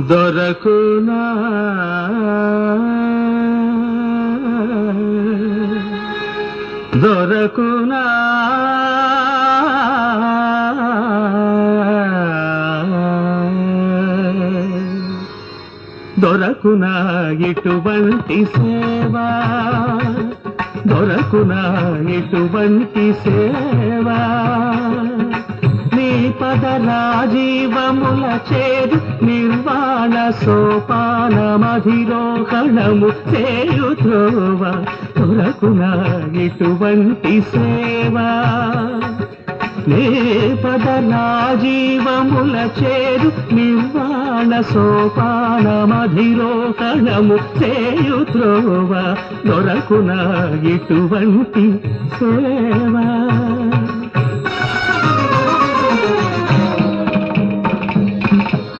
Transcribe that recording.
దొరకునా? దొరకునా? దొరకునా ఇటువంటి సేవా? దొరకునా ఇటువంటి సేవా? పద చేరు నిర్వాణ సోపానమధిరోహణము చేయు త్రోవ దొరకునా ఇటువంటి సేవా. నే పద రాజీవముల చేరు నిర్వాణ సోపానమధిరోహణము చేయు త్రోవ దొరకునా ఇటువంటి సేవా.